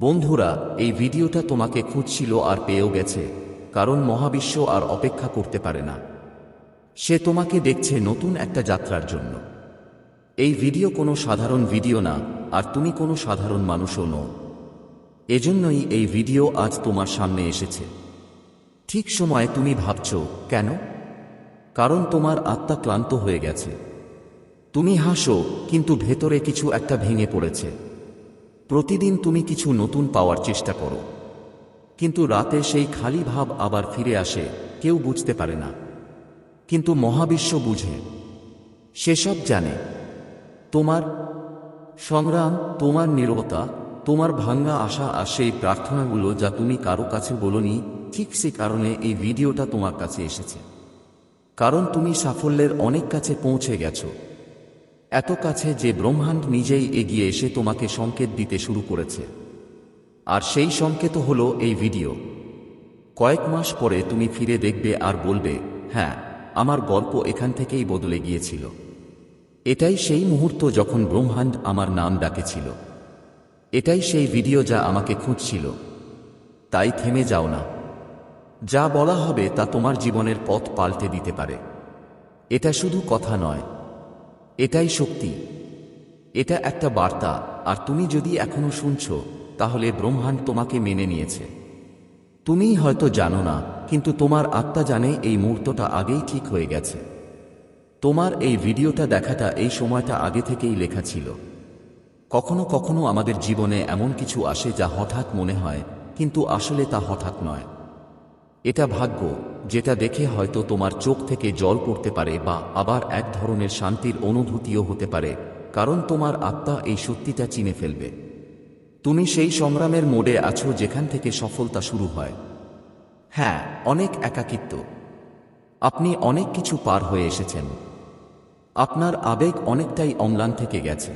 বন্ধুরা, এই ভিডিওটা তোমাকে খুঁজছিল আর পেয়েও গেছে, কারণ মহাবিশ্ব আর অপেক্ষা করতে পারে না। সে তোমাকে দেখছে নতুন একটা যাত্রার জন্য। এই ভিডিও কোনো সাধারণ ভিডিও না, আর তুমি কোনো সাধারণ মানুষও নও। এজন্যই এই ভিডিও আজ তোমার সামনে এসেছে। ঠিক সময়ে তুমি ভাবছ, কেন? কারণ তোমার আত্মা ক্লান্ত হয়ে গেছে। তুমি হাসো, কিন্তু ভেতরে কিছু একটা ভেঙে পড়েছে। প্রতিদিন তুমি কিছু নতুন পাওয়ার চেষ্টা করো। কিন্তু রাতে সেই খালি ভাব আবার ফিরে আসে, কেউ বুঝতে পারে না। কিন্তু মহাবিশ্ব বুঝে। সেসব জানে। তোমার সংগ্রাম, তোমার নীরবতা, তোমার ভাঙ্গা আশা আর সেই প্রার্থনাগুলো যা তুমি কারও কাছে বলনি, ঠিক সে কারণে এই ভিডিওটা তোমার কাছে এসেছে। কারণ তুমি সাফল্যের অনেক কাছে পৌঁছে গেছো। এত কাছে যে ব্রহ্মাণ্ড নিজেই এগিয়ে এসে তোমাকে সংকেত দিতে শুরু করেছে। আর সেই সংকেত হলো এই ভিডিও। কয়েক মাস পরে তুমি ফিরে দেখবে আর বলবে হ্যাঁ আমার গল্প এখান থেকেই বদলে গিয়েছিল। এটাই সেই মুহূর্ত যখন ব্রহ্মাণ্ড আমার নাম ডাকেছিল। এটাই সেই ভিডিও যা আমাকে খুঁজছিল। তাই থেমে যাও না। যা বলা হবে তা তোমার জীবনের পথ পাল্টে দিতে পারে। এটা শুধু কথা নয়। এটাই শক্তি। এটা একটা বার্তা, আর তুমি যদি এখনও শুনছ, তাহলে ব্রহ্মাণ্ড তোমাকে মেনে নিয়েছে। তুমিই হয়তো জানো না, কিন্তু তোমার আত্মা জানে এই মুহূর্তটা আগেই ঠিক হয়ে গেছে। তোমার এই ভিডিওটা দেখাটা এই সময়টা আগে থেকেই লেখা ছিল। কখনো কখনো আমাদের জীবনে এমন কিছু আসে যা হঠাৎ মনে হয়, কিন্তু আসলে তা হঠাৎ নয়। এটা ভাগ্য যেটা দেখে হয়তো তোমার চোখ থেকে জল পড়তে পারে বা আবার এক ধরনের শান্তির অনুভূতিও হতে পারে, কারণ তোমার আত্মা এই সত্যিটা চিনে ফেলবে। তুমি সেই সংগ্রামের মোডে আছো যেখান থেকে সফলতা শুরু হয়। হ্যাঁ অনেক একাকিত্ব। আপনি অনেক কিছু পার হয়ে এসেছেন। আপনার আবেগ অনেকটাই অম্লান থেকে গেছে।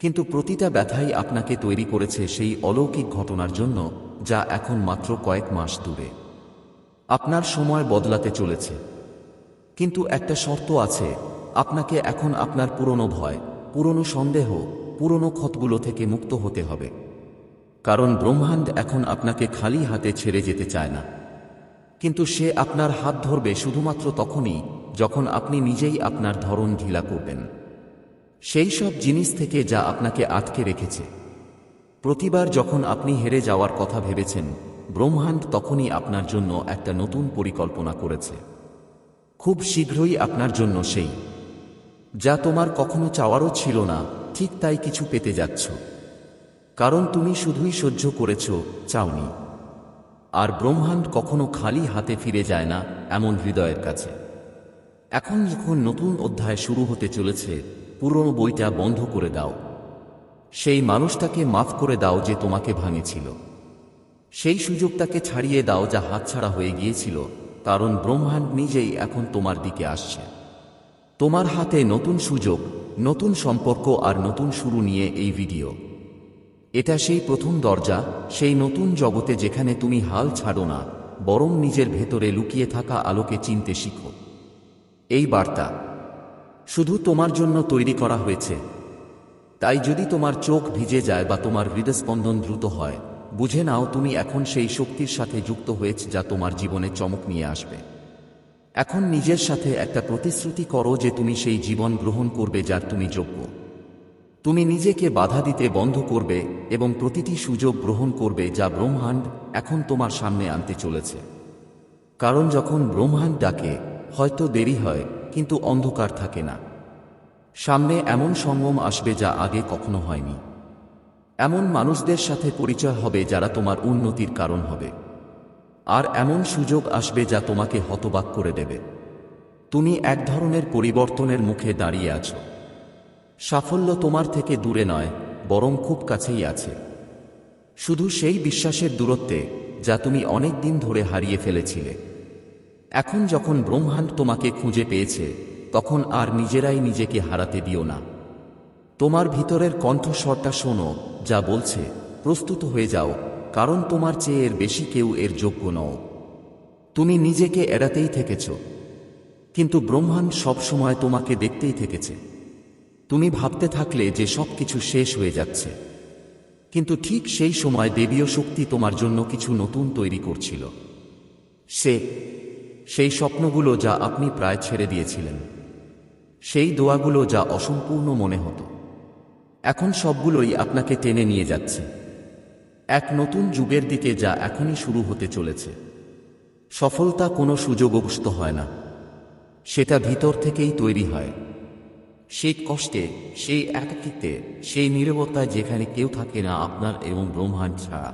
কিন্তু প্রতিটা ব্যথাই আপনাকে তৈরি করেছে সেই অলৌকিক ঘটনার জন্য, যা এখন মাত্র কয়েক মাস দূরে। আপনার সময় বদলাতে চলেছে। কিন্তু একটা শর্ত আছে, আপনাকে এখন আপনার পুরনো ভয়, পুরনো সন্দেহ, পুরনো ক্ষতগুলো থেকে মুক্ত হতে হবে। কারণ ব্রহ্মাণ্ড এখন আপনাকে খালি হাতে ছেড়ে যেতে চায় না। কিন্তু সে আপনার হাত ধরবে শুধুমাত্র তখনই, যখন আপনি নিজেই আপনার ধরন ঢিলা করবেন। সেই সব জিনিস থেকে যা আপনাকে আটকে রেখেছে। প্রতিবার যখন আপনি হেরে যাওয়ার কথা ভেবেছেন ব্রহ্মাণ্ড তখনই আপনার জন্য একটা নতুন পরিকল্পনা করেছে। খুব শীঘ্রই আপনার জন্য সেই। যা তোমার কখনো চাওয়ারও ছিল না, ঠিক তাই কিছু পেতে যাচ্ছ। কারণ তুমি শুধুই সহ্য করেছ, চাওনি। আর ব্রহ্মাণ্ড কখনো খালি হাতে ফিরে যায় না, এমন হৃদয়ের কাছে। এখন যখন নতুন অধ্যায় শুরু হতে চলেছে, পুরনো বইটা বন্ধ করে দাও। সেই মানুষটাকে মাফ করে দাও যে তোমাকে ভাঙেছিল। সেই সুযোগটাকে ছাড়িয়ে দাও যা হাতছাড়া হয়ে গিয়েছিল, কারণ ব্রহ্মাণ্ড নিজেই এখন তোমার দিকে আসছে। তোমার হাতে নতুন সুযোগ, নতুন সম্পর্ক আর নতুন শুরু নিয়ে এই ভিডিও। এটা সেই প্রথম দরজা, সেই নতুন জগতে যেখানে তুমি হাল ছাড়ো না, বরং নিজের ভেতরে লুকিয়ে থাকা আলোকে চিনতে শিখো। এই বার্তা। শুধু তোমার জন্য তৈরি করা হয়েছে। তাই যদি তোমার চোখ ভিজে যায় বা তোমার হৃদস্পন্দন দ্রুত হয় বুঝে নাও তুমি এখন সেই শক্তির সাথে যুক্ত হয়েছে যা তোমার জীবনে চমক নিয়ে আসবে। এখন নিজের সাথে একটা প্রতিশ্রুতি করো যে তুমি সেই জীবন গ্রহণ করবে যার তুমি যোগ্য। তুমি নিজেকে বাধা দিতে বন্ধ করবে এবং প্রতিটি সুযোগ গ্রহণ করবে যা ব্রহ্মাণ্ড এখন তোমার সামনে আনতে চলেছে। কারণ যখন ব্রহ্মাণ্ড ডাকে, হয়তো দেরি হয়, কিন্তু অন্ধকার থাকে না। সামনে এমন সঙ্গম আসবে যা আগে কখনো হয়নি। এমন মানুষদের সাথে পরিচয় হবে যারা তোমার উন্নতির কারণ হবে। আর এমন সুযোগ আসবে যা তোমাকে হতবাক করে দেবে। তুমি এক ধরনের পরিবর্তনের মুখে দাঁড়িয়ে আছো। সাফল্য তোমার থেকে দূরে নয়, বরং খুব কাছেই আছে। শুধু সেই বিশ্বাসের দূরত্বে যা তুমি অনেক দিন ধরে হারিয়ে ফেলেছিলে। এখন যখন ব্রহ্মাণ্ড তোমাকে খুঁজে পেয়েছে, তখন আর নিজেরাই নিজেকে হারাতে দিও না। তোমার ভিতরের কণ্ঠস্বরটা শোনো, যা বলছে, প্রস্তুত হয়ে যাও, কারণ তোমার চেয়ে এর বেশি কেউ এর যোগ্য নও। তুমি নিজেকে এড়াতেই থেকেছ। কিন্তু ব্রহ্মাণ্ড সবসময় তোমাকে দেখতেই থেকেছে। তুমি ভাবতে থাকলে যে সব কিছু শেষ হয়ে যাচ্ছে। কিন্তু ঠিক সেই সময় দেবীয় শক্তি তোমার জন্য কিছু নতুন তৈরি করছিল। সে, সেই স্বপ্নগুলো যা আপনি প্রায় ছেড়ে দিয়েছিলেন। সেই দোয়াগুলো যা অসম্পূর্ণ মনে হতো। এখন সবগুলোই আপনাকে টেনে নিয়ে যাচ্ছে। এক নতুন যুগের দিকে যা এখনই শুরু হতে চলেছে। সফলতা কোনো সুযোগগ্রস্ত হয় না। সেটা ভিতর থেকেই তৈরি হয়। সেই কষ্টে, সেই একাকিত্বে, সেই নীরবতায় যেখানে কেউ থাকে না আপনার এবং ব্রহ্মাণ্ড ছাড়া।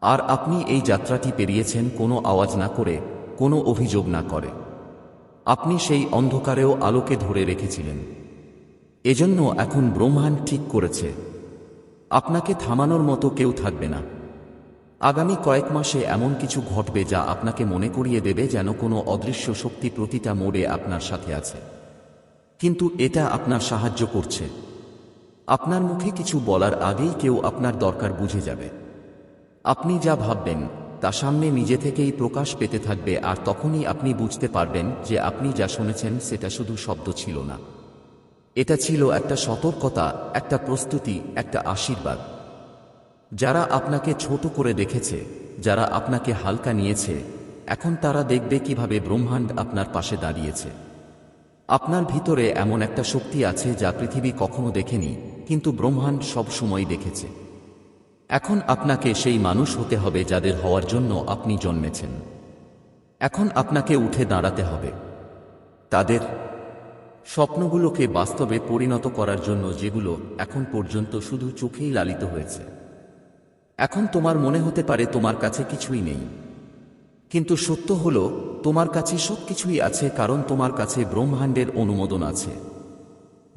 আর আপনি এই যাত্রাটি পেরিয়েছেন কোনো আওয়াজ না করে, কোনো অভিযোগ না করে। আপনি সেই অন্ধকারেও আলোকে ধরে রেখেছিলেন। এজন্য এখন ব্রহ্মাণ্ড ঠিক করেছে। আপনাকে থামানোর মতো কেউ থাকবে না। আগামী কয়েক মাসে এমন কিছু ঘটবে যা আপনাকে মনে করিয়ে দেবে যেন কোনো অদৃশ্য শক্তি প্রতিটা মোড়ে আপনার সাথে আছে। কিন্তু এটা আপনার সাহায্য করছে। আপনার মুখে কিছু বলার আগেই কেউ আপনার দরকার বুঝে যাবে। আপনি যা ভাববেন, তা সামনে নিজে থেকেই প্রকাশ পেতে থাকবে আর তখনই আপনি বুঝতে পারবেন যে আপনি যা শুনেছেন সেটা শুধু শব্দ ছিল না। এটা ছিল একটা সতর্কতা, একটা প্রস্তুতি, একটা আশীর্বাদ। যারা আপনাকে ছোট করে দেখেছে, যারা আপনাকে হালকা নিয়েছে, এখন তারা দেখবে কীভাবে ব্রহ্মাণ্ড আপনার পাশে দাঁড়িয়েছে। আপনার ভিতরে এমন একটা শক্তি আছে যা পৃথিবী কখনো দেখেনি, কিন্তু ব্রহ্মাণ্ড সব সময় দেখেছে। এখন আপনাকে সেই মানুষ হতে হবে যাদের হওয়ার জন্য আপনি জন্মেছেন। এখন আপনাকে উঠে দাঁড়াতে হবে। তাদের স্বপ্নগুলোকে বাস্তবে পরিণত করার জন্য যেগুলো এখন পর্যন্ত শুধু চোখেই লালিত হয়েছে। এখন তোমার মনে হতে পারে তোমার কাছে কিছুই নেই। কিন্তু সত্য হল, তোমার কাছে সব কিছুই আছে কারণ তোমার কাছে ব্রহ্মাণ্ডের অনুমোদন আছে।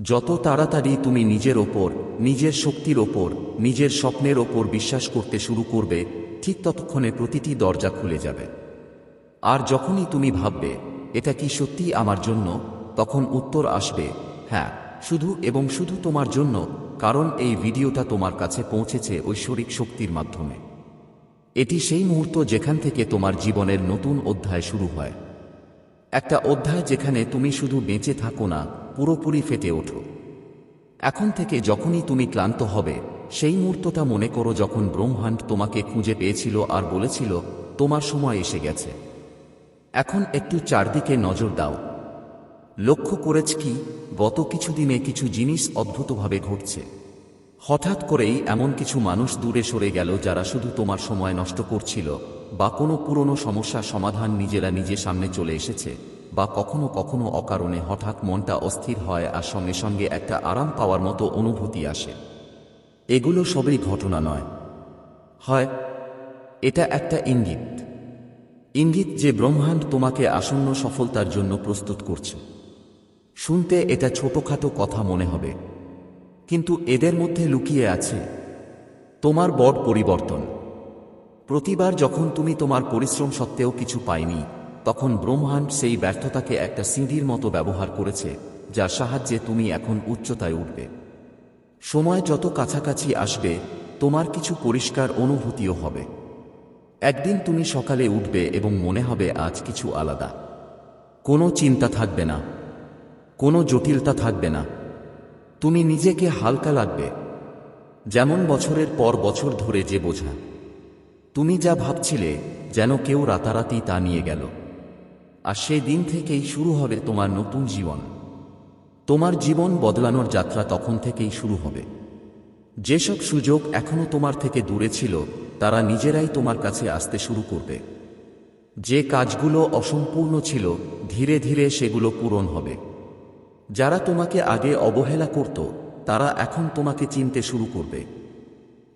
যত তাড়াতাড়ি তুমি নিজের ওপর, নিজের শক্তির ওপর, নিজের স্বপ্নের ওপর বিশ্বাস করতে শুরু করবে, ঠিক ততক্ষণে প্রতিটি দরজা খুলে যাবে। আর যখনই তুমি ভাববে, এটা কি সত্যি আমার জন্য? তখন উত্তর আসবে হ্যাঁ শুধু এবং শুধু তোমার জন্য, কারণ এই ভিডিওটা তোমার কাছে পৌঁছেছে ঐশ্বরিক শক্তির মাধ্যমে। এটি সেই মুহূর্ত যেখান থেকে তোমার জীবনের নতুন অধ্যায় শুরু হয়। একটা অধ্যায় যেখানে তুমি শুধু বেঁচে থাকো না, পুরোপুরি ফেটে ওঠো। এখন থেকে যখনই তুমি ক্লান্ত হবে, সেই মুহূর্তটা মনে করো যখন ব্রহ্মাণ্ড তোমাকে খুঁজে পেয়েছিল আর বলেছিল, তোমার সময় এসে গেছে। এখন একটু চারদিকে নজর দাও। লক্ষ্য করেছ কি, গত কিছুদিনে কিছু জিনিস অদ্ভুতভাবে ঘটছে। হঠাৎ করেই এমন কিছু মানুষ দূরে সরে গেল যারা শুধু তোমার সময় নষ্ট করছিল, বা কোনো পুরনো সমস্যার সমাধান নিজেরা নিজে সামনে চলে এসেছে, বা কখনো কখনো অকারণে হঠাৎ মনটা অস্থির হয় আর সঙ্গে সঙ্গে একটা আরাম পাওয়ার মতো অনুভূতি আসে। এগুলো সবই ঘটনা নয়। হয়, এটা একটা ইঙ্গিত। ইঙ্গিত যে ব্রহ্মাণ্ড তোমাকে আসন্ন সফলতার জন্য প্রস্তুত করছে। শুনতে এটা ছোটখাটো কথা মনে হবে। কিন্তু এদের মধ্যে লুকিয়ে আছে তোমার বড় পরিবর্তন। প্রতিবার যখন তুমি তোমার পরিশ্রম সত্ত্বেও কিছু পাইনি তখন ব্রহ্মাণ্ড সেই ব্যর্থতাকে একটা সিঁড়ির মতো ব্যবহার করেছে, যার সাহায্যে তুমি এখন উচ্চতায় উঠবে। সময় যত কাছাকাছি আসবে, তোমার কিছু পরিষ্কার অনুভূতিও হবে। একদিন তুমি সকালে উঠবে এবং মনে হবে আজ কিছু আলাদা। কোনো চিন্তা থাকবে না। কোনো জটিলতা থাকবে না। তুমি নিজেকে হালকা লাগবে। যেমন বছরের পর বছর ধরে যে বোঝা। তুমি যা ভাবছিলে, যেন কেউ রাতারাতি তা নিয়ে গেল। আর সেই দিন থেকেই শুরু হবে তোমার নতুন জীবন। তোমার জীবন বদলানোর যাত্রা তখন থেকেই শুরু হবে। যেসব সুযোগ এখনও তোমার থেকে দূরে ছিল, তারা নিজেরাই তোমার কাছে আসতে শুরু করবে। যে কাজগুলো অসম্পূর্ণ ছিল, ধীরে ধীরে সেগুলো পূরণ হবে। যারা তোমাকে আগে অবহেলা করত, তারা এখন তোমাকে চিনতে শুরু করবে।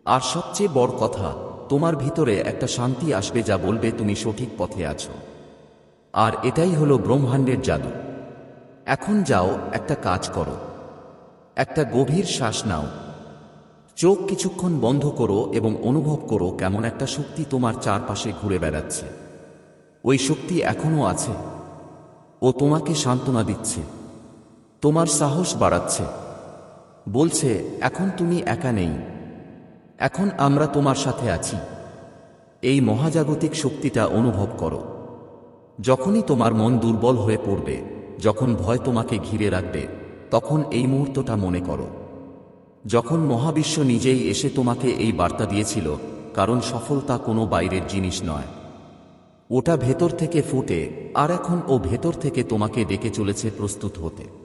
আর সবচেয়ে বড় কথা, তোমার ভিতরে একটা শান্তি আসবে যা বলবে তুমি সঠিক পথে আছো। আর এটাই হলো ব্রহ্মাণ্ডের জাদু। এখন যাও, একটা কাজ করো। একটা গভীর শ্বাস নাও। চোখ কিছুক্ষণ বন্ধ করো এবং অনুভব করো কেমন একটা শক্তি তোমার চারপাশে ঘুরে বেড়াচ্ছে। ওই শক্তি এখনও আছে। ও তোমাকে সান্ত্বনা দিচ্ছে। তোমার সাহস বাড়াচ্ছে। বলছে, এখন তুমি একা নেই। এখন আমরা তোমার সাথে আছি। এই মহাজাগতিক শক্তিটা অনুভব করো। যখনই তোমার মন দুর্বল হয়ে পড়বে, যখন ভয় তোমাকে ঘিরে রাখবে, তখন এই মুহূর্তটা মনে করো। যখন মহাবিশ্ব নিজেই এসে তোমাকে এই বার্তা দিয়েছিল, কারণ সফলতা কোনো বাইরের জিনিস নয়। ওটা ভেতর থেকে ফুটে, আর এখন ও ভেতর থেকে তোমাকে ডেকে চলেছে প্রস্তুত হতে।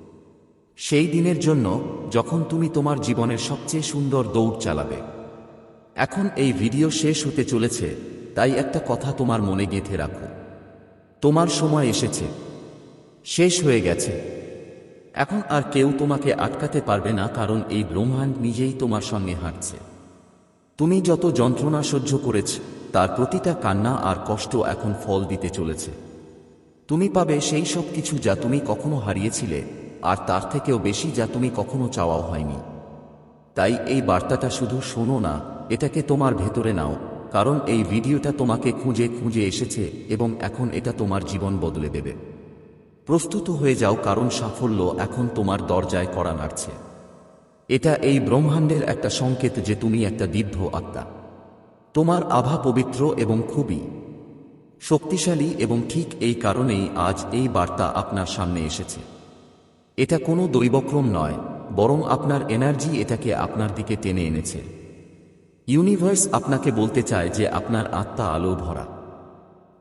সেই দিনের জন্য যখন তুমি তোমার জীবনের সবচেয়ে সুন্দর দৌড় চালাবে। এখন এই ভিডিও শেষ হতে চলেছে, তাই একটা কথা তোমার মনে গেঁথে রাখো। তোমার সময় এসেছে। শেষ হয়ে গেছে। এখন আর কেউ তোমাকে আটকাতে পারবে না, কারণ এই ব্রহ্মাণ্ড নিজেই তোমার সঙ্গে হাঁটছে। তুমি যত যন্ত্রণা সহ্য করেছ, তার প্রতিটা কান্না আর কষ্ট এখন ফল দিতে চলেছে। তুমি পাবে সেই সব কিছু যা তুমি কখনো হারিয়েছিলে আর তার থেকেও বেশি যা তুমি কখনো চাওয়াও হয়নি। তাই এই বার্তাটা শুধু শোনো না, এটাকে তোমার ভেতরে নাও, কারণ এই ভিডিওটা তোমাকে খুঁজে খুঁজে এসেছে এবং এখন এটা তোমার জীবন বদলে দেবে। প্রস্তুত হয়ে যাও কারণ সাফল্য এখন তোমার দরজায় করা নাড়ছে। এটা এই ব্রহ্মাণ্ডের একটা সংকেত যে তুমি একটা দীর্ঘ আত্মা। তোমার আভা পবিত্র এবং খুবই। শক্তিশালী এবং ঠিক এই কারণেই আজ এই বার্তা আপনার সামনে এসেছে। এটা কোনো দৈবক্রম নয়, বরং আপনার এনার্জি এটাকে আপনার দিকে টেনে এনেছে। ইউনিভার্স আপনাকে বলতে চায় যে আপনার আত্মা আলো ভরা।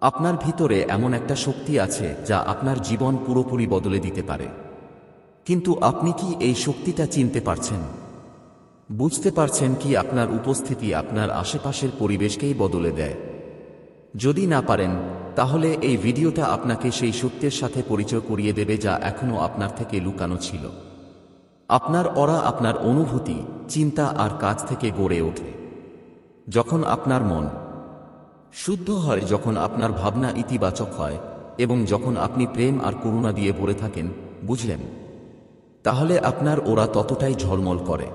আপনার ভিতরে এমন একটা শক্তি আছে যা আপনার জীবন পুরোপুরি বদলে দিতে পারে। কিন্তু আপনি কি এই শক্তিটা চিনতে পারছেন? বুঝতে পারছেন কি আপনার উপস্থিতি আপনার আশেপাশের পরিবেশকেই বদলে দেয়। যদি না পারেন তাহলে এই ভিডিওটা আপনাকে সেই সত্যের সাথে পরিচয় করিয়ে দেবে যা এখনও আপনার থেকে লুকানো ছিল। আপনার অরা আপনার অনুভূতি, চিন্তা আর কাজ থেকে গড়ে ওঠে। যখন আপনার মন শুদ্ধ হয়, যখন আপনার ভাবনা ইতিবাচক হয় এবং যখন আপনি প্রেম আর করুণা দিয়ে ভরে থাকেন, বুঝলেন? তাহলে আপনার ওরা ততটাই ঝলমল করে।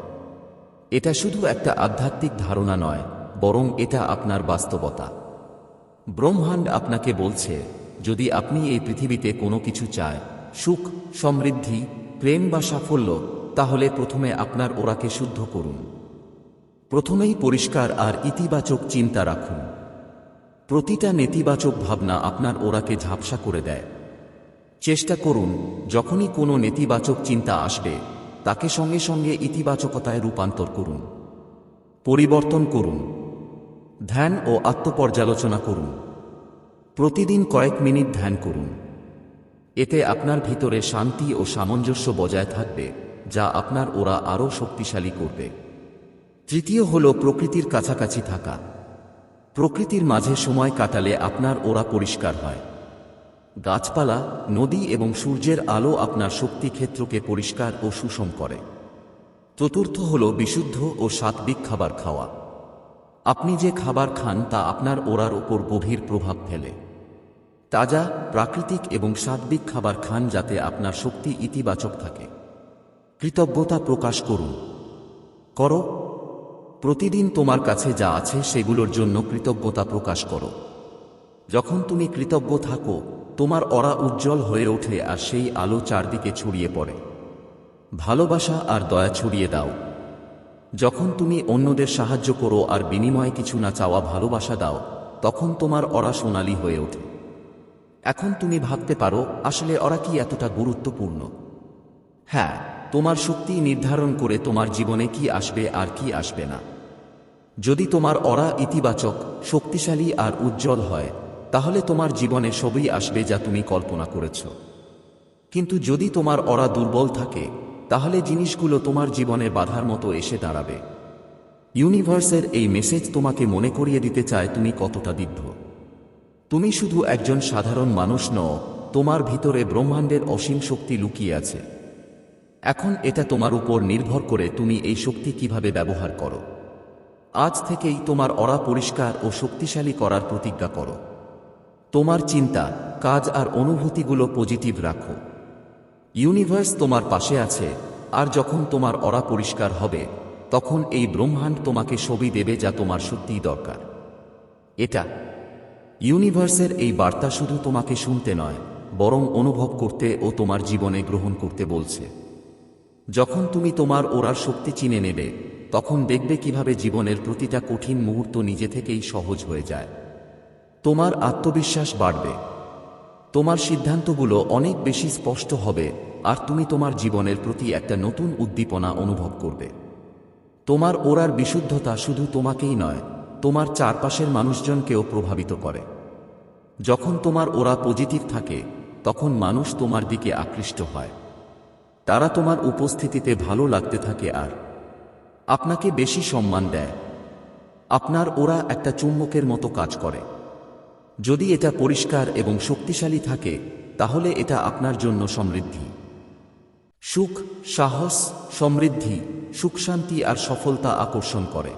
এটা শুধু একটা আধ্যাত্মিক ধারণা নয়, বরং এটা আপনার বাস্তবতা। ব্রহ্মাণ্ড আপনাকে বলছে, যদি আপনি এই পৃথিবীতে কোনো কিছু চায়, সুখ, সমৃদ্ধি, প্রেম বা সাফল্য, তাহলে প্রথমে আপনার ওরাকে শুদ্ধ করুন। প্রথমেই পরিষ্কার আর ইতিবাচক চিন্তা রাখুন। প্রতিটা নেতিবাচক ভাবনা আপনার ওরাকে ঝাপসা করে দেয়। চেষ্টা করুন, যখনই কোনো নেতিবাচক চিন্তা আসবে, তাকে সঙ্গে সঙ্গে ইতিবাচকতায় রূপান্তর করুন। পরিবর্তন করুন। ধ্যান ও আত্মপর্যালোচনা করুন। প্রতিদিন কয়েক মিনিট ধ্যান করুন। এতে আপনার ভিতরে শান্তি ও সামঞ্জস্য বজায় থাকবে, যা আপনার ওরা আরও শক্তিশালী করবে। তৃতীয় হল প্রকৃতির কাছাকাছি থাকা। প্রকৃতির মাঝে সময় কাটালে আপনার ওরা পরিষ্কার হয়। গাছপালা, নদী এবং সূর্যের আলো আপনার শক্তি ক্ষেত্রকে পরিষ্কার ও সুষম করে। চতুর্থ হল বিশুদ্ধ ও সাত্বিক খাবার খাওয়া। আপনি যে খাবার খান তা আপনার ওরার ওপর গভীর প্রভাব ফেলে। তাজা, প্রাকৃতিক এবং সাত্বিক খাবার খান যাতে আপনার শক্তি ইতিবাচক থাকে। কৃতজ্ঞতা প্রকাশ করুন। করো। প্রতিদিন তোমার কাছে যা আছে সেগুলোর জন্য কৃতজ্ঞতা প্রকাশ করো। যখন তুমি কৃতজ্ঞ থাকো, তোমার অরা উজ্জ্বল হয়ে ওঠে আর সেই আলো চারদিকে ছড়িয়ে পড়ে। ভালোবাসা আর দয়া ছড়িয়ে দাও। যখন তুমি অন্যদের সাহায্য করো আর বিনিময়ে কিছু না চাওয়া ভালোবাসা দাও, তখন তোমার অরা সোনালি হয়ে ওঠে। এখন তুমি ভাবতে পারো, আসলে ওরা কি এতটা গুরুত্বপূর্ণ? হ্যাঁ তোমার শক্তি নির্ধারণ করে তোমার জীবনে কি আসবে আর কি আসবে না। যদি তোমার অরা ইতিবাচক, শক্তিশালী আর উজ্জ্বল হয়, তাহলে তোমার জীবনে সবই আসবে যা তুমি কল্পনা করেছ। কিন্তু যদি তোমার অরা দুর্বল থাকে তাহলে জিনিসগুলো তোমার জীবনে বাধার মতো এসে দাঁড়াবে। ইউনিভার্সের এই মেসেজ তোমাকে মনে করিয়ে দিতে চায় তুমি কতটা দীর্ঘ তুমি শুধু একজন সাধারণ মানুষ নও, তোমার ভিতরে ব্রহ্মাণ্ডের অসীম শক্তি লুকিয়ে আছে। এখন এটা তোমার উপর নির্ভর করে তুমি এই শক্তি কীভাবে ব্যবহার করো। আজ থেকেই তোমার অরা পরিষ্কার ও শক্তিশালী করার প্রতিজ্ঞা করো। তোমার চিন্তা, কাজ আর অনুভূতিগুলো পজিটিভ রাখো। ইউনিভার্স তোমার পাশে আছে, আর যখন তোমার অরা পরিষ্কার হবে, তখন এই ব্রহ্মাণ্ড তোমাকে ছবি দেবে যা তোমার সত্যিই দরকার। এটা। ইউনিভার্সের এই বার্তা শুধু তোমাকে শুনতে নয়, বরং অনুভব করতে ও তোমার জীবনে গ্রহণ করতে বলছে। যখন তুমি তোমার ওরার শক্তি চিনে নেবে, তখন দেখবে কীভাবে জীবনের প্রতিটা কঠিন মুহূর্ত নিজে থেকেই সহজ হয়ে যায়। তোমার আত্মবিশ্বাস বাড়বে। তোমার সিদ্ধান্তগুলো অনেক বেশি স্পষ্ট হবে, আর তুমি তোমার জীবনের প্রতি একটা নতুন উদ্দীপনা অনুভব করবে। তোমার ওরার বিশুদ্ধতা শুধু তোমাকেই নয়, তোমার চারপাশের মানুষজনকেও প্রভাবিত করে। যখন তোমার ওরা পজিটিভ থাকে, তখন মানুষ তোমার দিকে আকৃষ্ট হয়। তারা তোমার উপস্থিতিতে ভালো লাগতে থাকে আর আপনাকে বেশি সম্মান দেয়। আপনার ওরা একটা চুম্বকের মতো কাজ করে। যদি এটা পরিষ্কার এবং শক্তিশালী থাকে, তাহলে এটা আপনার জন্য সমৃদ্ধি। সুখ, সাহস, সমৃদ্ধি, সুখ শান্তি আর সফলতা আকর্ষণ করে।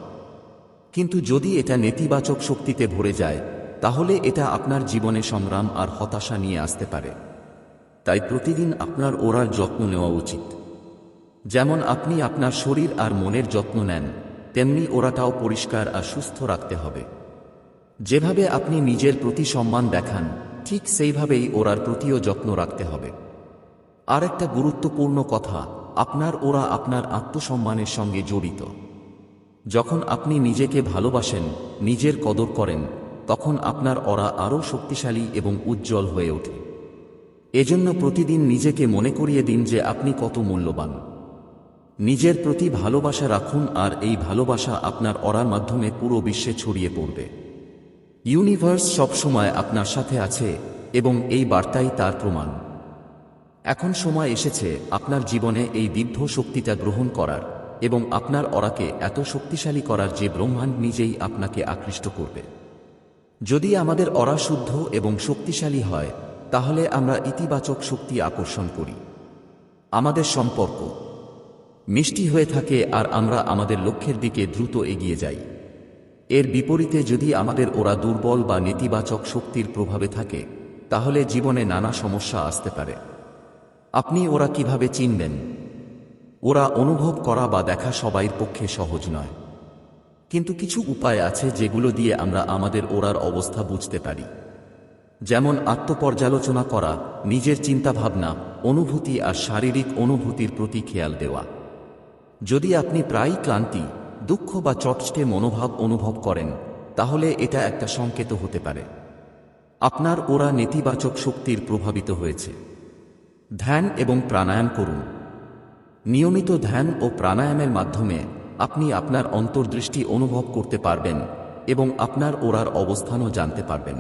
কিন্তু যদি এটা নেতিবাচক শক্তিতে ভরে যায়, তাহলে এটা আপনার জীবনে সংগ্রাম আর হতাশা নিয়ে আসতে পারে। তাই প্রতিদিন আপনার ওরার যত্ন নেওয়া উচিত। যেমন আপনি আপনার শরীর আর মনের যত্ন নেন, তেমনি ওরাটাও পরিষ্কার আর সুস্থ রাখতে হবে। যেভাবে আপনি নিজের প্রতি সম্মান দেখান, ঠিক সেইভাবেই ওরার প্রতিও যত্ন রাখতে হবে। আর একটা গুরুত্বপূর্ণ কথা, আপনার ওরা আপনার আত্মসম্মানের সঙ্গে জড়িত। যখন আপনি নিজেকে ভালোবাসেন, নিজের কদর করেন, তখন আপনার ওরা আরও শক্তিশালী এবং উজ্জ্বল হয়ে ওঠে। এজন্য প্রতিদিন নিজেকে মনে করিয়ে দিন যে আপনি কত মূল্যবান। নিজের প্রতি ভালোবাসা রাখুন আর এই ভালোবাসা আপনার অরার মাধ্যমে পুরো বিশ্বে ছড়িয়ে পড়বে। ইউনিভার্স সবসময় আপনার সাথে আছে এবং এই বার্তাই তার প্রমাণ। এখন সময় এসেছে আপনার জীবনে এই দিব্য শক্তিটা গ্রহণ করার এবং আপনার অরাকে এত শক্তিশালী করার যে ব্রহ্মাণ্ড নিজেই আপনাকে আকৃষ্ট করবে। যদি আমাদের অরা শুদ্ধ এবং শক্তিশালী হয়, তাহলে আমরা ইতিবাচক শক্তি আকর্ষণ করি। আমাদের সম্পর্ক। মিষ্টি হয়ে থাকে আর আমরা আমাদের লক্ষ্যের দিকে দ্রুত এগিয়ে যাই। এর বিপরীতে যদি আমাদের ওরা দুর্বল বা নেতিবাচক শক্তির প্রভাবে থাকে, তাহলে জীবনে নানা সমস্যা আসতে পারে। আপনি ওরা কীভাবে চিনবেন? ওরা অনুভব করা বা দেখা সবাইর পক্ষে সহজ নয়। কিন্তু কিছু উপায় আছে যেগুলো দিয়ে আমরা আমাদের ওরার অবস্থা বুঝতে পারি। যেমন আত্মপর্যালোচনা করা, নিজের চিন্তাভাবনা, অনুভূতি আর শারীরিক অনুভূতির প্রতি খেয়াল দেওয়া। যদি আপনি প্রায়ই ক্লান্তি দুঃখ বা চটচটে মনোভাব অনুভব করেন, তাহলে এটা একটা সংকেত হতে পারে। আপনার ওরা নেতিবাচক শক্তির প্রভাবিত হয়েছে। ধ্যান এবং প্রাণায়াম করুন। নিয়মিত ধ্যান ও প্রাণায়ামের মাধ্যমে আপনি আপনার অন্তর্দৃষ্টি অনুভব করতে পারবেন এবং আপনার ওরার অবস্থানও জানতে পারবেন।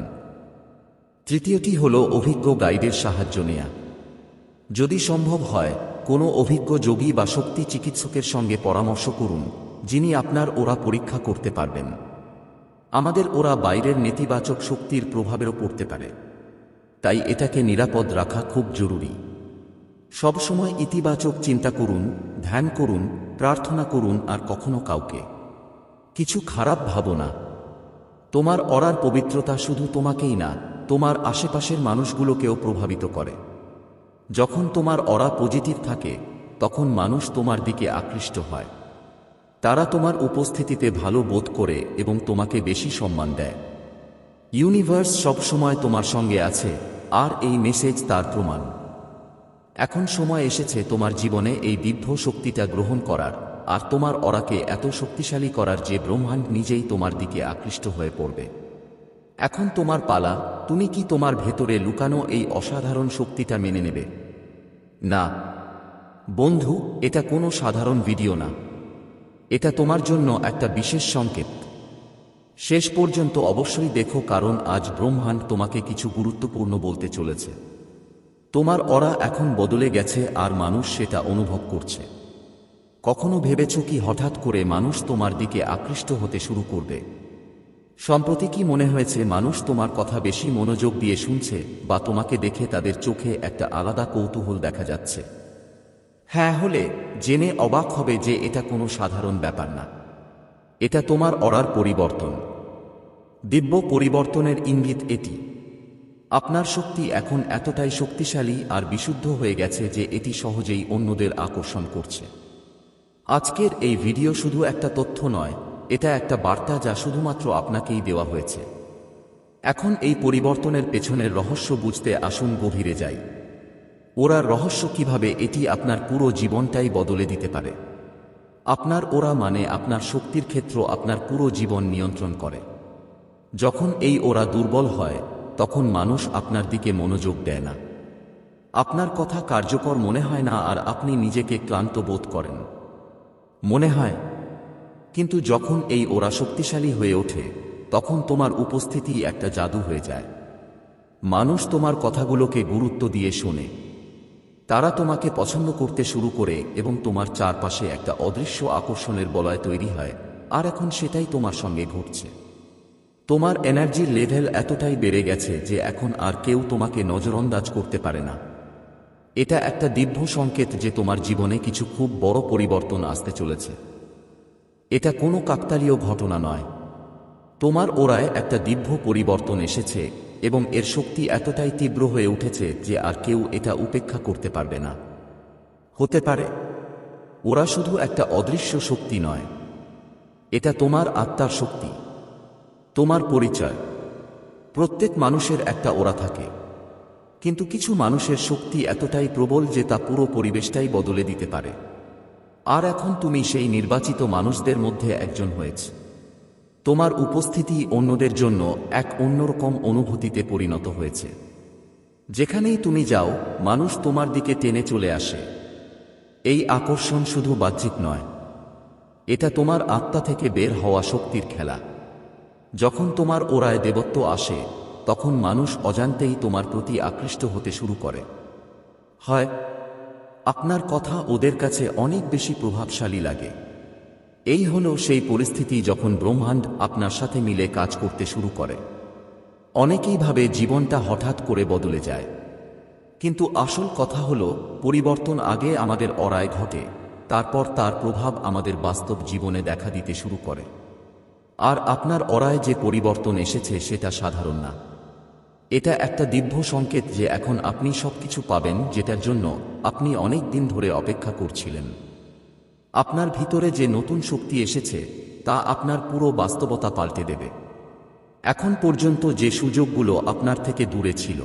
তৃতীয়টি হল অভিজ্ঞ গাইডের সাহায্য নেয়া। যদি সম্ভব হয়, কোনো অভিজ্ঞ যোগী বা শক্তি চিকিৎসকের সঙ্গে পরামর্শ করুন। যিনি আপনার ওরা পরীক্ষা করতে পারবেন। আমাদের ওরা বাইরের নেতিবাচক শক্তির প্রভাবেরও পড়তে পারে। তাই এটাকে নিরাপদ রাখা খুব জরুরি। সবসময় ইতিবাচক চিন্তা করুন, ধ্যান করুন, প্রার্থনা করুন আর কখনো কাউকে। কিছু খারাপ ভাবনা তোমার অরার পবিত্রতা শুধু তোমাকেই না, তোমার আশেপাশের মানুষগুলোকেও প্রভাবিত করে। যখন তোমার অরা পজিটিভ থাকে, তখন মানুষ তোমার দিকে আকৃষ্ট হয়। তারা তোমার উপস্থিতিতে ভালো বোধ করে এবং তোমাকে বেশি সম্মান দেয়। ইউনিভার্স সবসময় তোমার সঙ্গে আছে, আর এই মেসেজ তার প্রমাণ। এখন সময় এসেছে তোমার জীবনে এই দিব্য শক্তিটা গ্রহণ করার, আর তোমার অরাকে এত শক্তিশালী করার যে ব্রহ্মাণ্ড নিজেই তোমার দিকে আকৃষ্ট হয়ে পড়বে। এখন তোমার পালা, তুমি কি তোমার ভেতরে লুকানো এই অসাধারণ শক্তিটা মেনে নেবে? না। বন্ধু, এটা কোনো সাধারণ ভিডিও না। এটা তোমার জন্য একটা বিশেষ সংকেত। শেষ পর্যন্ত অবশ্যই দেখো কারণ আজ ব্রহ্মাণ্ড তোমাকে কিছু গুরুত্বপূর্ণ বলতে চলেছে। তোমার অরা এখন বদলে গেছে আর মানুষ সেটা অনুভব করছে। কখনো ভেবেছ কি হঠাৎ করে মানুষ তোমার দিকে আকৃষ্ট হতে শুরু করবে? সম্প্রতি কি মনে হয়েছে মানুষ তোমার কথা বেশি মনোযোগ দিয়ে শুনছে বা তোমাকে দেখে তাদের চোখে একটা আলাদা কৌতূহল দেখা যাচ্ছে? হ্যাঁ হলে জেনে অবাক হবে যে এটা কোনো সাধারণ ব্যাপার না। এটা তোমার অরার পরিবর্তন। দিব্য পরিবর্তনের ইঙ্গিত এটি। আপনার শক্তি এখন এতটাই শক্তিশালী আর বিশুদ্ধ হয়ে গেছে যে এটি সহজেই অন্যদের আকর্ষণ করছে। আজকের এই ভিডিও শুধু একটা তথ্য নয়, এটা একটা বার্তা যা শুধুমাত্র আপনাকেই দেওয়া হয়েছে। এখন এই পরিবর্তনের পেছনের রহস্য বুঝতে আসুন গভীরে যাই। ওরা রহস্য কীভাবে এটি আপনার পুরো জীবনটাই বদলে দিতে পারে? আপনার ওরা মানে আপনার শক্তির ক্ষেত্র আপনার পুরো জীবন নিয়ন্ত্রণ করে। যখন এই ওরা দুর্বল হয়, তখন মানুষ আপনার দিকে মনোযোগ দেয় না। আপনার কথা কার্যকর মনে হয় না আর আপনি নিজেকে ক্লান্ত বোধ করেন। মনে হয়, কিন্তু যখন এই ওরা শক্তিশালী হয়ে ওঠে, তখন তোমার উপস্থিতি একটা জাদু হয়ে যায়। মানুষ তোমার কথাগুলোকে গুরুত্ব দিয়ে শোনে। তারা তোমাকে পছন্দ করতে শুরু করে এবং তোমার চারপাশে একটা অদৃশ্য আকর্ষণের বলয় তৈরি হয়, আর এখন সেটাই তোমার সঙ্গে ঘটছে। তোমার এনার্জির লেভেল এতটাই বেড়ে গেছে যে এখন আর কেউ তোমাকে নজরন্দাজ করতে পারে না। এটা একটা দিব্য সংকেত যে তোমার জীবনে কিছু খুব বড় পরিবর্তন আসতে চলেছে। এটা কোনো কাকতালীয় ঘটনা নয়। তোমার ওরায় একটা দিব্য পরিবর্তন এসেছে এবং এর শক্তি এতটাই তীব্র হয়ে উঠেছে যে আর কেউ এটা উপেক্ষা করতে পারবে না। হতে পারে, ওরা শুধু একটা অদৃশ্য শক্তি নয়। এটা তোমার আত্মার শক্তি, তোমার পরিচয়। প্রত্যেক মানুষের একটা ওরা থাকে, কিন্তু কিছু মানুষের শক্তি এতটাই প্রবল যে তা পুরো পরিবেশটাই বদলে দিতে পারে। আর এখন তুমি সেই নির্বাচিত মানুষদের মধ্যে একজন হয়েছে। তোমার উপস্থিতি অন্যদের জন্য এক অন্যরকম অনুভূতিতে পরিণত হয়েছে। যেখানেই তুমি যাও, মানুষ তোমার দিকে টেনে চলে আসে। এই আকর্ষণ শুধু বাহ্যিক নয়, এটা তোমার আত্মা থেকে বের হওয়া শক্তির খেলা। যখন তোমার ওরায় দেবত্ব আসে, তখন মানুষ অজান্তেই তোমার প্রতি আকৃষ্ট হতে শুরু করে। হয়, আপনার কথা ওদের কাছে অনেক বেশি প্রভাবশালী লাগে। এই হল সেই পরিস্থিতি যখন ব্রহ্মাণ্ড আপনার সাথে মিলে কাজ করতে শুরু করে। অনেকেই ভাবে জীবনটা হঠাৎ করে বদলে যায়। কিন্তু আসল কথা হল, পরিবর্তন আগে আমাদের অরায় ঘটে, তারপর তার প্রভাব আমাদের বাস্তব জীবনে দেখা দিতে শুরু করে। আর আপনার অরায় যে পরিবর্তন এসেছে সেটা সাধারণ না। এটা একটা দিব্য সংকেত যে এখন আপনি সবকিছু পাবেন যেটার জন্য আপনি অনেক দিন ধরে অপেক্ষা করছিলেন। আপনার ভিতরে যে নতুন শক্তি এসেছে, তা আপনার পুরো বাস্তবতা পাল্টে দেবে। এখন পর্যন্ত যে সুযোগগুলো আপনার থেকে দূরে ছিল,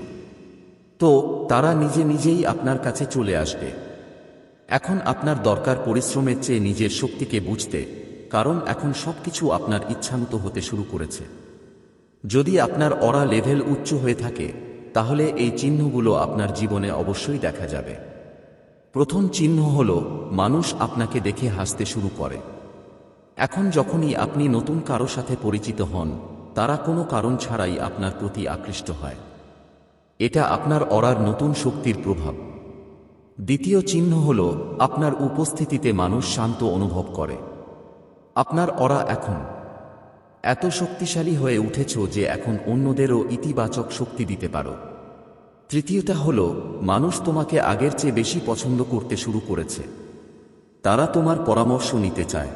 তো তারা নিজে নিজেই আপনার কাছে চলে আসবে। এখন আপনার দরকার পরিশ্রমের চেয়ে নিজের শক্তিকে বুঝতে, কারণ এখন সবকিছু আপনার ইচ্ছামতো হতে শুরু করেছে। যদি আপনার অরা লেভেল উচ্চ হয়ে থাকে, তাহলে এই চিহ্নগুলো আপনার জীবনে অবশ্যই দেখা যাবে। প্রথম চিহ্ন হল, মানুষ আপনাকে দেখে হাসতে শুরু করে। এখন যখনই আপনি নতুন কারও সাথে পরিচিত হন, তারা কোনো কারণ ছাড়াই আপনার প্রতি আকৃষ্ট হয়। এটা আপনার অরার নতুন শক্তির প্রভাব। দ্বিতীয় চিহ্ন হল, আপনার উপস্থিতিতে মানুষ শান্ত অনুভব করে। আপনার অরা এখন। এত শক্তিশালী হয়ে উঠেছ যে এখন অন্যদেরও ইতিবাচক শক্তি দিতে পারো। তৃতীয়টা হল, মানুষ তোমাকে আগের চেয়ে বেশি পছন্দ করতে শুরু করেছে। তারা তোমার পরামর্শ নিতে চায়।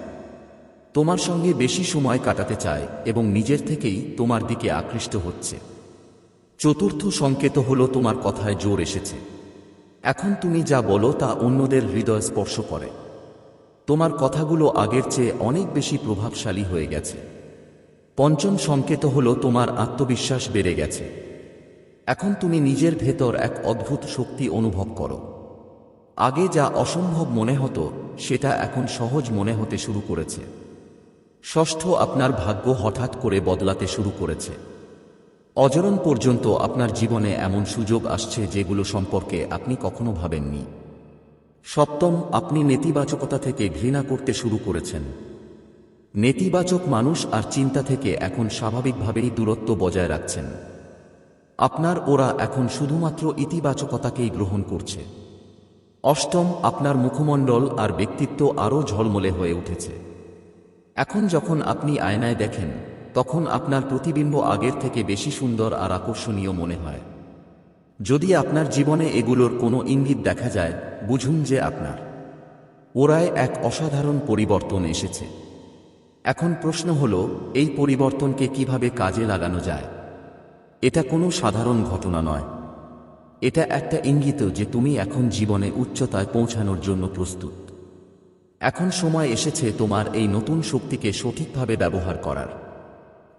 তোমার সঙ্গে বেশি সময় কাটাতে চায় এবং নিজের থেকেই তোমার দিকে আকৃষ্ট হচ্ছে। চতুর্থ সংকেত হল, তোমার কথায় জোর এসেছে। এখন তুমি যা বলো তা অন্যদের হৃদয় স্পর্শ করে। তোমার কথাগুলো আগের চেয়ে অনেক বেশি প্রভাবশালী হয়ে গেছে। পঞ্চম সংকেত হল, তোমার আত্মবিশ্বাস বেড়ে গেছে। এখন তুমি নিজের ভেতর এক অদ্ভুত শক্তি অনুভব করো। আগে যা অসম্ভব মনে হতো, সেটা এখন সহজ মনে হতে শুরু করেছে। ষষ্ঠ আপনার ভাগ্য হঠাৎ করে বদলাতে শুরু করেছে। অজরণ পর্যন্ত আপনার জীবনে এমন সুযোগ আসছে যেগুলো সম্পর্কে আপনি কখনো ভাবেননি। সপ্তম, আপনি নেতিবাচকতা থেকে ঘৃণা করতে শুরু করেছেন। নেতিবাচক মানুষ আর চিন্তা থেকে এখন স্বাভাবিকভাবেই দূরত্ব বজায় রাখছেন। আপনার ওরা এখন শুধুমাত্র ইতিবাচকতাকেই গ্রহণ করছে। অষ্টম, আপনার মুখমণ্ডল আর ব্যক্তিত্ব আরও ঝলমলে হয়ে উঠেছে। এখন যখন আপনি আয়নায় দেখেন, তখন আপনার প্রতিবিম্ব আগের থেকে বেশি সুন্দর আর আকর্ষণীয় মনে হয়। যদি আপনার জীবনে এগুলোর কোনো ইঙ্গিত দেখা যায়, বুঝুন যে আপনার ওরায় এক অসাধারণ পরিবর্তন এসেছে। এখন প্রশ্ন হল, এই পরিবর্তনকে কীভাবে কাজে লাগানো যায়? এটা কোনো সাধারণ ঘটনা নয়। এটা একটা ইঙ্গিত যে তুমি এখন জীবনে উচ্চতায় পৌঁছানোর জন্য প্রস্তুত। এখন সময় এসেছে তোমার এই নতুন শক্তিকে সঠিকভাবে ব্যবহার করার।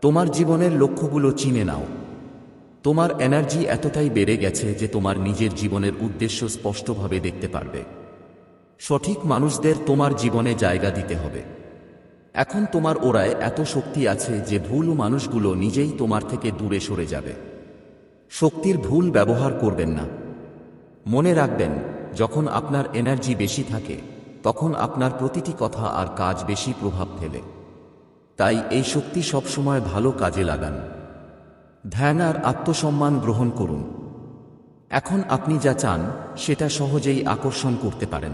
তোমার জীবনের লক্ষ্যগুলো চিনে নাও। তোমার এনার্জি এতটাই বেড়ে গেছে যে তোমার নিজের জীবনের উদ্দেশ্য স্পষ্টভাবে দেখতে পারবে। সঠিক মানুষদের তোমার জীবনে জায়গা দিতে হবে। এখন তোমার ওরায় এত শক্তি আছে যে ভুল মানুষগুলো নিজেই তোমার থেকে দূরে সরে যাবে। শক্তির ভুল ব্যবহার করবেন না। মনে রাখবেন, যখন আপনার এনার্জি বেশি থাকে, তখন আপনার প্রতিটি কথা আর কাজ বেশি প্রভাব ফেলে। তাই এই শক্তি সবসময় ভালো কাজে লাগান। ধ্যান আর আত্মসম্মান গ্রহণ করুন। এখন আপনি যা চান, সেটা সহজেই আকর্ষণ করতে পারেন।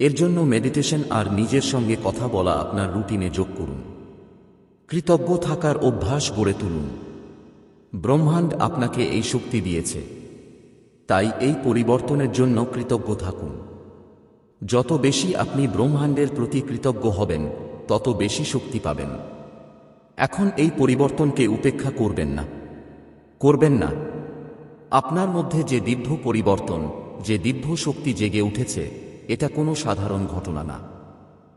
এর জন্য মেডিটেশন আর নিজের সঙ্গে কথা বলা আপনার রুটিনে যোগ করুন। কৃতজ্ঞ থাকার অভ্যাস গড়ে তুলুন। ব্রহ্মাণ্ড আপনাকে এই শক্তি দিয়েছে। তাই এই পরিবর্তনের জন্য কৃতজ্ঞ থাকুন। যত বেশি আপনি ব্রহ্মাণ্ডের প্রতি কৃতজ্ঞ হবেন, তত বেশি শক্তি পাবেন। এখন এই পরিবর্তনকে উপেক্ষা করবেন না। করবেন না। আপনার মধ্যে যে দিব্য পরিবর্তন, যে দিব্য শক্তি জেগে উঠেছে এটা কোনো সাধারণ ঘটনা না।